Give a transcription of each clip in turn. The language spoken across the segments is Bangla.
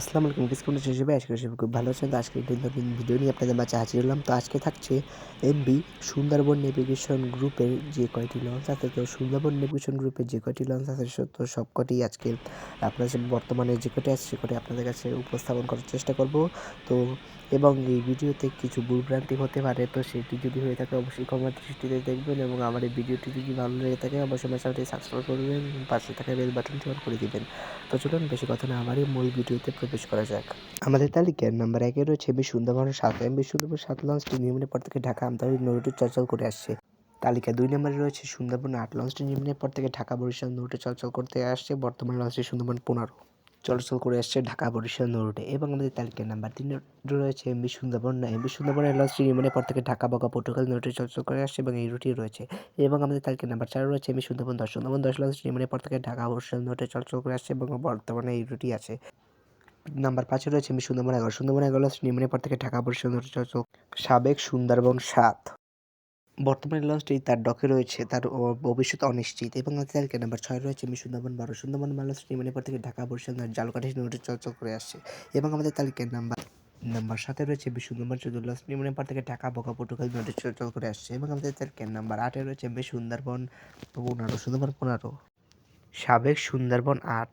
আসসালামু আলাইকুম ডিসকাউন্ট হিসেবে আজকে সবাই খুব ভালো আছেন। তো আজকে নতুন ভিডিও নিয়ে আপনাদের মাঝে হাজির হলাম। তো আজকে থাকছে এমবি সুন্দরবন নেভিগেশন গ্রুপের যে কয়টি লঞ্চ আছে। তো সুন্দরবন নেভিগেশন গ্রুপের যে কয়টি লঞ্চ আছে তো সব কটি আজকে আপনার যে বর্তমানে যে কটি আছে, সে কটি আপনাদের কাছে উপস্থাপন করার চেষ্টা করব। তো, এবং এই ভিডিওতে কিছু ভুলভ্রান্তি হতে পারে, তো সেটি যদি হয়ে থাকে, অবশ্যই ক্ষমা দৃষ্টিতে দেখবেন এবং আমার এই ভিডিওটি যদি ভালো লেগে থাকে, অবশ্যই আমার চ্যানেলটি সাবস্ক্রাইব করবেন পাশে থাকা বেল বাটনটি অন করে দিবেন। তো চলুন, বেশি কথা না আমারই মূল ভিডিওতে প্রবেশ করা যাক। আমাদের তালিকার নাম্বার একে রয়েছে এমবি সুন্দরবন সাত এমবি সুন্দরবন সাত, লঞ্চটি নিয়মের পর থেকে ঢাকা আমদানি নদীটি চলাচল করে আসছে। তালিকা দুই নম্বরে রয়েছে সুন্দরবন আট, লঞ্চটি নিয়মের পর থেকে ঢাকা, বরিশাল নদীতে চলাচল করতে আসছে। বর্তমান লঞ্চটি সুন্দরবন পনেরো, চলাচল করে আসছে ঢাকা, বরিশাল, নৌরুটে। এবং আমাদের তালিকায় নাম্বার তিন রয়েছে এমবি সুন্দরবন না এমবি সুন্দরবনের লঞ্চটি নির্মাণের পর থেকে ঢাকা বগা পর্তুগাল নৌরুটে চলাচল করে আসছে এবং এই রুটি রয়েছে। এবং আমাদের তালিকায় নাম্বার চার রয়েছে এমবি সুন্দরবন দশ সুন্দরবন দশ, লঞ্চটি নির্মাণের পর থেকে ঢাকা, বরিশাল, নৌরুটে চলাচল করে আসছে এবং বর্তমানে এই রুটি আছে। নাম্বার পাঁচে রয়েছে এমবি সুন্দরবন এগারো। সুন্দরবন এগারো নির্মাণের পর থেকে ঢাকা চলাচল সাবেক সুন্দরবন সাত। বর্তমানে লঞ্চটি তার ডকে রয়েছে, তার ভবিষ্যৎ অনিশ্চিত এবং তালিকায় নাম্বার ছয় রয়েছে আমি সুন্দরবন বারো। সুন্দরবন বারো নির্মাণের পর থেকে ঢাকা বরিশাল জালকাঠি নদীতে চলাচল করে আসছে এবং আমাদের তালিকায় নাম্বার নাম্বার সাথে রয়েছে চৌদ্দ লঞ্চ নির্মাণের পর থেকে ঢাকা, বকা পটুকাল নদীতে চলাচল করে আসছে এবং আমাদের তালিকায় নাম্বার আটে রয়েছে এমবি সুন্দরবন পনেরো সুন্দরবন পনেরো। সাবেক সুন্দরবন আট।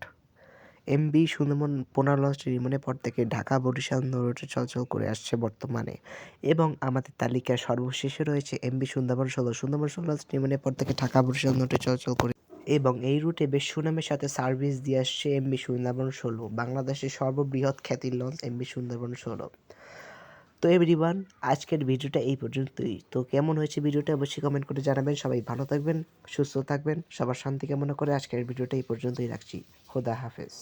এমবি সুন্দরবন পোনা লঞ্চ নির্মাণের পর থেকে ঢাকা, বরিশাল নৌরুটে চলাচল করে আসছে বর্তমানে। এবং আমাদের তালিকায় সর্বশেষে রয়েছে এমবি সুন্দরবন ষোলো। সুন্দরবন ষোলো লঞ্চ নির্মাণের পর থেকে ঢাকা, বরিশাল নৌরুটে চলাচল করে। এবং এই রুটে বেশ সুনামের সাথে সার্ভিস দিয়ে আসছে এমবি সুন্দরবন ষোলো। বাংলাদেশের সর্ববৃহৎ খ্যাতির লঞ্চ এমবি সুন্দরবন ষোলো। তো এভরিওয়ান আজকের ভিডিওটা এই পর্যন্তই। তো কেমন হয়েছে ভিডিওটা অবশ্যই কমেন্ট করে জানাবেন। সবাই ভালো থাকবেন, সুস্থ থাকবেন, সবার শান্তি কামনা করে আজকের ভিডিওটা এই পর্যন্তই রাখছি। খোদা হাফেজ।